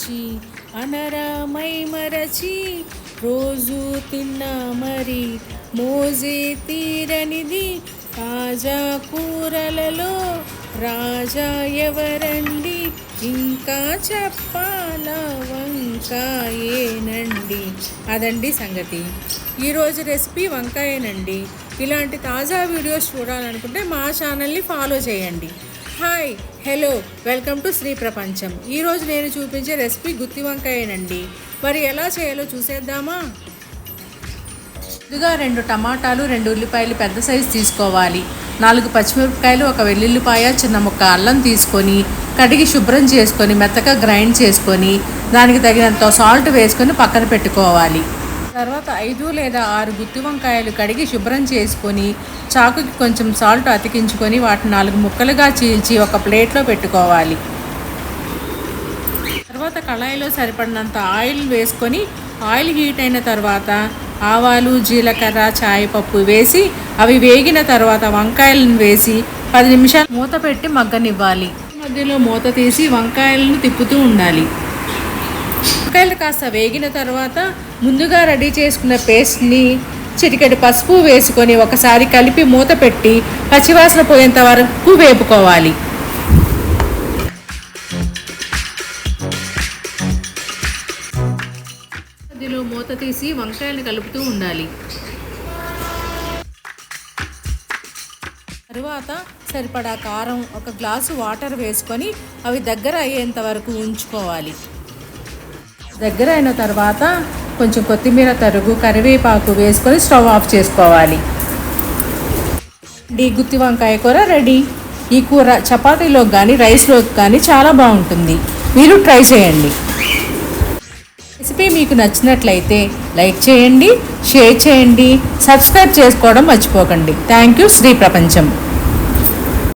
మరచి అనరామై మరచి రోజు తిన్నా మరి మోజే తీరనిది తాజా కూరలలో రాజా ఎవరండి? ఇంకా చెప్పాలా వంకాయేనండి? అదండి సంగతి. ఈరోజు రెసిపీ వంకాయేనండి. ఇలాంటి తాజా వీడియోస్ చూడాలనుకుంటే మా ఛానల్ని ఫాలో చేయండి. Hi hello welcome to Sri Prapancham ఈరోజు నేను చూపించే రెసిపీ గుత్తి వంకాయనండి. మరి ఎలా చేయాలో చూసేద్దామా? ముందుగా రెండు టమాటాలు రెండు ఉల్లిపాయలు పెద్ద సైజు తీసుకోవాలి. నాలుగు పచ్చిమిరపకాయలు ఒక వెల్లుల్లిపాయ చిన్న ముక్క అల్లం తీసుకొని కడిగి శుభ్రం చేసుకొని మెత్తగా గ్రైండ్ చేసుకొని దానికి తగినంత సాల్ట్ వేసుకొని పక్కన పెట్టుకోవాలి. తర్వాత ఐదు లేదా ఆరు గుత్తి వంకాయలు కడిగి శుభ్రం చేసుకొని చాకుకి కొంచెం సాల్ట్ అతికించుకొని వాటిని నాలుగు ముక్కలుగా చీల్చి ఒక ప్లేట్లో పెట్టుకోవాలి. తర్వాత కళాయిలో సరిపడినంత ఆయిల్ వేసుకొని ఆయిల్ హీట్ అయిన తర్వాత ఆవాలు జీలకర్ర చాయపప్పు వేసి అవి వేగిన తర్వాత వంకాయలను వేసి పది నిమిషాలు మూత పెట్టి మగ్గనివ్వాలి. మధ్యలో మూత తీసి వంకాయలను తిప్పుతూ ఉండాలి. వంకాయలు కాస్త వేగిన తర్వాత ముందుగా రెడీ చేసుకున్న పేస్ట్ని చిటికెడు పసుపు వేసుకొని ఒకసారి కలిపి మూత పెట్టి పచ్చివాసన పోయేంత వరకు వేపుకోవాలి. మధ్యలో మూత తీసి వంకాయలు కలుపుతూ ఉండాలి. తరువాత సరిపడా కారం ఒక గ్లాసు వాటర్ వేసుకొని అవి దగ్గర అయ్యేంత వరకు ఉంచుకోవాలి. దగ్గర అయిన తర్వాత కొంచెం కొత్తిమీర తరుగు కరివేపాకు వేసుకొని స్టవ్ ఆఫ్ చేసుకోవాలి. ఈ గుత్తి వంకాయ కూర రెడీ. ఈ కూర చపాతీలోకి కానీ రైస్లోకి కానీ చాలా బాగుంటుంది. మీరు ట్రై చేయండి. రెసిపీ మీకు నచ్చినట్లయితే లైక్ చేయండి షేర్ చేయండి సబ్స్క్రైబ్ చేసుకోవడం మర్చిపోకండి. థ్యాంక్ యూ శ్రీ ప్రపంచం.